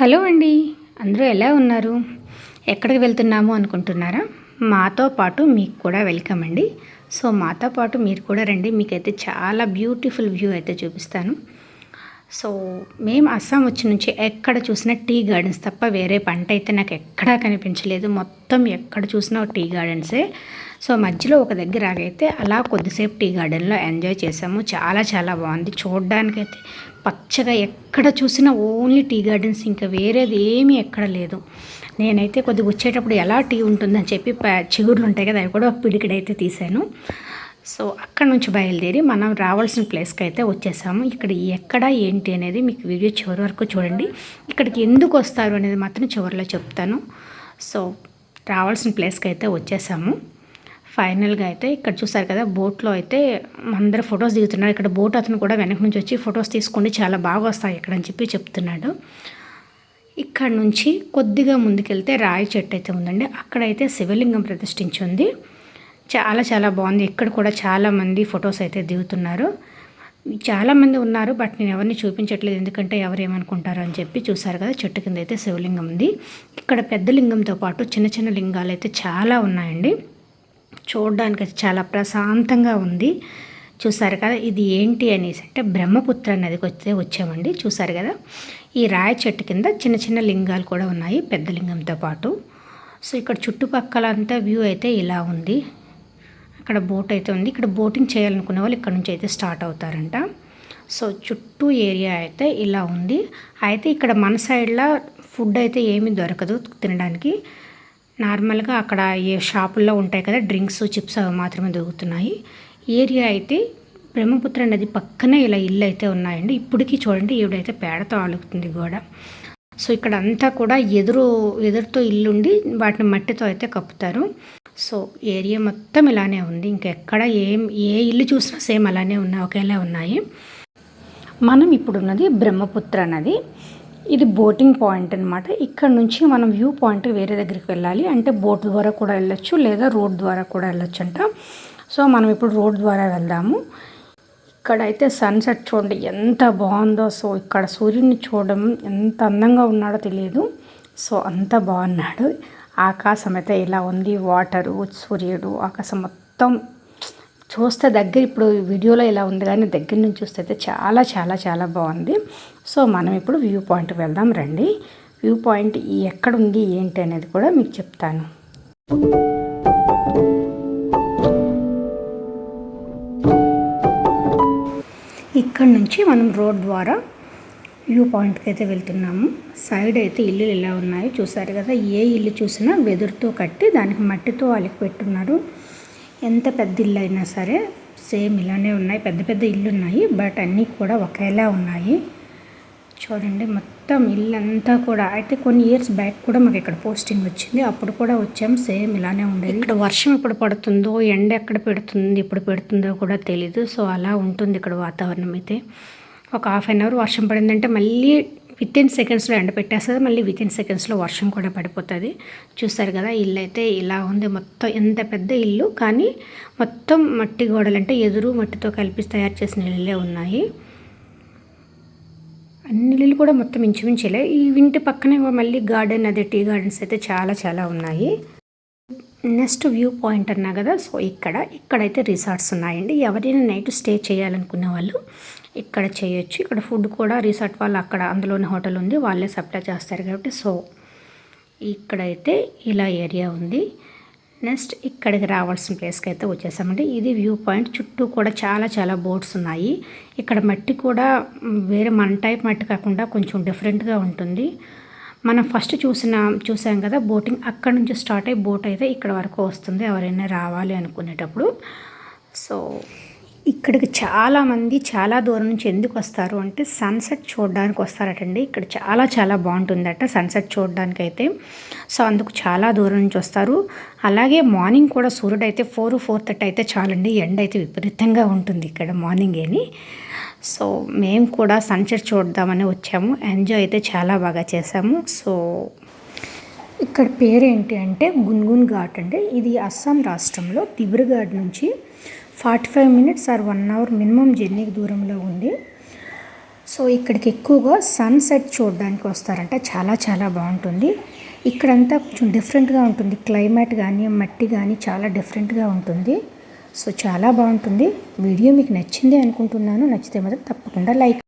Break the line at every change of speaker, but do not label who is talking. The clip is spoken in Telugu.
హలో అండి. అందరూ ఎలా ఉన్నారు? ఎక్కడికి వెళ్తున్నాము అనుకుంటున్నారా? మాతో పాటు మీకు కూడా వెల్కమ్ అండి. సో మాతో పాటు మీరు కూడా రండి. మీకైతే చాలా బ్యూటిఫుల్ వ్యూ అయితే చూపిస్తాను. సో మేము అస్సాం వచ్చి నుంచి ఎక్కడ చూసినా టీ గార్డెన్స్ తప్ప వేరే పంట అయితే నాకు ఎక్కడా కనిపించలేదు. మొత్తం ఎక్కడ చూసినా టీ గార్డెన్సే. సో మధ్యలో ఒక దగ్గర ఆగైతే అలా కొద్దిసేపు టీ గార్డెన్లో ఎంజాయ్ చేసాము. చాలా చాలా బాగుంది. చూడడానికైతే పచ్చగా ఎక్కడ చూసినా ఓన్లీ టీ గార్డెన్స్ ఇంకా వేరేది ఏమీ ఎక్కడ లేదు. నేనైతే కొద్దిగా వచ్చేటప్పుడు ఎలా టీ ఉంటుందని చెప్పి చిగుర్లు ఉంటాయి కదా అవి కూడా ఒక పిడికిడైతే తీశాను. సో అక్కడ నుంచి బయలుదేరి మనం రావాల్సిన ప్లేస్కి అయితే వచ్చేసాము. ఇక్కడ ఎక్కడ ఏంటి అనేది మీకు వీడియో చివరి వరకు చూడండి. ఇక్కడికి ఎందుకు వస్తారు అనేది మాత్రం చివరిలో చెప్తాను. సో రావాల్సిన ప్లేస్కి అయితే వచ్చేసాము. ఫైనల్గా అయితే ఇక్కడ చూసారు కదా బోట్లో అయితే అందరు ఫొటోస్ దిగుతున్నారు. ఇక్కడ బోట్ అతను కూడా వెనక నుంచి వచ్చి ఫొటోస్ తీసుకోండి చాలా బాగా వస్తాయి ఇక్కడ అని చెప్పి చెప్తున్నాడు. ఇక్కడ నుంచి కొద్దిగా ముందుకెళ్తే రాయి చెట్టు అయితే ఉందండి. అక్కడైతే శివలింగం ప్రతిష్ఠించి ఉంది. చాలా చాలా బాగుంది. ఇక్కడ కూడా చాలామంది ఫొటోస్ అయితే దిగుతున్నారు. చాలామంది ఉన్నారు బట్ నేను ఎవరిని చూపించట్లేదు. ఎందుకంటే ఎవరు ఏమనుకుంటారు అని చెప్పి చూసారు కదా చెట్టు కింద అయితే శివలింగం ఉంది. ఇక్కడ పెద్ద లింగంతో పాటు చిన్న చిన్న లింగాలు అయితే చాలా ఉన్నాయండి. చూడడానికి చాలా ప్రశాంతంగా ఉంది. చూసారు కదా ఇది ఏంటి అనేసి అంటే బ్రహ్మపుత్ర నదికి వచ్చే వచ్చామండి. చూసారు కదా ఈ రాయ చెట్టు కింద చిన్న చిన్న లింగాలు కూడా ఉన్నాయి పెద్ద లింగంతో పాటు. సో ఇక్కడ చుట్టుపక్కల అంతా వ్యూ అయితే ఇలా ఉంది. అక్కడ బోట్ అయితే ఉంది. ఇక్కడ బోటింగ్ చేయాలనుకునే వాళ్ళు ఇక్కడ నుంచి అయితే స్టార్ట్ అవుతారంట. సో చుట్టూ ఏరియా అయితే ఇలా ఉంది. అయితే ఇక్కడ మన సైడ్లో ఫుడ్ అయితే ఏమీ దొరకదు తినడానికి. నార్మల్గా అక్కడ ఏ షాపుల్లో ఉంటాయి కదా డ్రింక్స్ చిప్స్ అవి మాత్రమే దొరుకుతున్నాయి. ఏరియా అయితే బ్రహ్మపుత్ర నది పక్కనే ఇలా ఇల్లు అయితే ఉన్నాయండి. ఇప్పటికీ చూడండి ఈవిడైతే పేడతో ఆలుగుతుంది గోడ. సో ఇక్కడ అంతా కూడా ఎదురు ఎదురుతో ఇల్లుండి వాటిని మట్టితో అయితే కప్పుతారు. సో ఏరియా మొత్తం ఇలానే ఉంది. ఇంకెక్కడ ఏం ఏ ఇల్లు చూసినా సేమ్ అలానే ఉన్నాయి ఒకేలా ఉన్నాయి. మనం ఇప్పుడున్నది బ్రహ్మపుత్ర నది. ఇది బోటింగ్ పాయింట్ అనమాట ఇక్కడ నుంచి మనం వ్యూ పాయింట్ వేరే దగ్గరికి వెళ్ళాలి. అంటే బోట్ ద్వారా కూడా వెళ్ళొచ్చు లేదా రోడ్ ద్వారా కూడా వెళ్ళొచ్చు అంట. సో మనం ఇప్పుడు రోడ్ ద్వారా వెళ్దాము. ఇక్కడైతే సన్సెట్ చూడండి ఎంత బాగుందో. సో ఇక్కడ సూర్యుడిని చూడడం ఎంత అందంగా ఉన్నాడో తెలియదు. సో అంత బాగున్నాడు. ఆకాశం అయితే ఇలా ఉంది. వాటరు సూర్యుడు ఆకాశం మొత్తం చూస్తే దగ్గర ఇప్పుడు వీడియోలో ఇలా ఉంది కానీ దగ్గర నుంచి చూస్తే అయితే చాలా చాలా చాలా బాగుంది. సో మనం ఇప్పుడు వ్యూ పాయింట్ వెళ్దాం రండి. వ్యూ పాయింట్ ఎక్కడ ఉంది ఏంటి అనేది కూడా మీకు చెప్తాను. ఇక్కడ నుంచి మనం రోడ్ ద్వారా వ్యూ పాయింట్కి అయితే వెళ్తున్నాము. సైడ్ అయితే ఇల్లులు ఇలా ఉన్నాయి. చూసారు కదా ఏ ఇల్లు చూసినా వెదురుతో కట్టి దానికి మట్టితో అలికి పెట్టున్నారు ఎంత పెద్ద ఇల్లు అయినా సరే సేమ్ ఇలానే ఉన్నాయి. పెద్ద పెద్ద ఇల్లు ఉన్నాయి బట్ అన్నీ కూడా ఒకేలా ఉన్నాయి. చూడండి మొత్తం ఇల్లు అంతా కూడా అయితే కొన్ని ఇయర్స్ బ్యాక్ కూడా మాకు ఇక్కడ పోస్టింగ్ వచ్చింది. అప్పుడు కూడా వచ్చాం. సేమ్ ఇలానే ఉండేది. ఇక్కడ వర్షం ఎప్పుడు పడుతుందో ఎండ ఎక్కడ పెడుతుంది ఎప్పుడు పెడుతుందో కూడా తెలీదు. సో అలా ఉంటుంది ఇక్కడ వాతావరణం అయితే. ఒక హాఫ్ అన్ అవర్ వర్షం పడిందంటే మళ్ళీ విత్ ఇన్ సెకండ్స్లో ఎండ పెట్టేస్తుంది మళ్ళీ విత్ ఇన్ సెకండ్స్లో వర్షం కూడా పడిపోతుంది. చూస్తారు కదా ఇల్లు అయితే ఇలా ఉంది. మొత్తం ఎంత పెద్ద ఇల్లు కానీ మొత్తం మట్టి గోడలు అంటే ఎదురు మట్టితో కలిపి తయారు చేసిన ఇళ్ళే ఉన్నాయి. అన్ని ఇళ్ళు కూడా మొత్తం ఇంచుమించులే ఈ ఇంటి పక్కనే మళ్ళీ గార్డెన్ అదే టీ గార్డెన్స్ అయితే చాలా చాలా ఉన్నాయి. నెక్స్ట్ వ్యూ పాయింట్ అన్నా కదా సో ఇక్కడ ఇక్కడైతే రిసార్ట్స్ ఉన్నాయండి. ఎవరైనా నైట్ స్టే చేయాలనుకునే వాళ్ళు ఇక్కడ చేయొచ్చు. ఇక్కడ ఫుడ్ కూడా రిసార్ట్ వాళ్ళు అక్కడ అందులోనే హోటల్ ఉంది వాళ్ళే సప్లై చేస్తారు కాబట్టి. సో ఇక్కడైతే ఇలా ఏరియా ఉంది. నెక్స్ట్ ఇక్కడికి రావాల్సిన ప్లేస్కి అయితే వచ్చేసామండి. ఇది వ్యూ పాయింట్. చుట్టూ కూడా చాలా చాలా బోట్స్ ఉన్నాయి. ఇక్కడ మట్టి కూడా వేరే మన టైప్ మట్టి కాకుండా కొంచెం డిఫరెంట్గా ఉంటుంది. మనం ఫస్ట్ చూసిన చూసాం కదా బోటింగ్ అక్కడ నుంచి స్టార్ట్ అయ్యి బోట్ అయితే ఇక్కడ వరకు వస్తుంది ఎవరైనా రావాలి అనుకునేటప్పుడు. సో ఇక్కడికి చాలామంది చాలా దూరం నుంచి ఎందుకు వస్తారు అంటే సన్సెట్ చూడడానికి వస్తారటండి. ఇక్కడ చాలా చాలా బాగుంటుందట సన్సెట్ చూడడానికి అయితే సో అందుకు చాలా దూరం నుంచి వస్తారు. అలాగే మార్నింగ్ కూడా సూర్యుడు అయితే ఫోర్ ఫోర్ థర్టీ అయితే చాలండి. ఎండ అయితే విపరీతంగా ఉంటుంది ఇక్కడ మార్నింగ్ అని సో మేము కూడా సన్సెట్ చూద్దామని వచ్చాము. ఎంజాయ్ అయితే చాలా బాగా చేసాము సో ఇక్కడ పేరు ఏంటి అంటే గున్గున్ ఘాట్ అంటే ఇది అస్సాం రాష్ట్రంలో దిబ్రుఘాట్ నుంచి forty five minutes or one hour minimum జర్నీకి దూరంలో ఉంది. సో ఇక్కడికి ఎక్కువగా సన్సెట్ చూడడానికి వస్తారంట. చాలా చాలా బాగుంటుంది. ఇక్కడంతా కొంచెం డిఫరెంట్గా ఉంటుంది. క్లైమేట్ కానీ మట్టి కానీ చాలా డిఫరెంట్గా ఉంటుంది. సో చాలా బాగుంటుంది. వీడియో మీకు నచ్చింది అనుకుంటున్నాను. నచ్చితే మాత్రం తప్పకుండా లైక్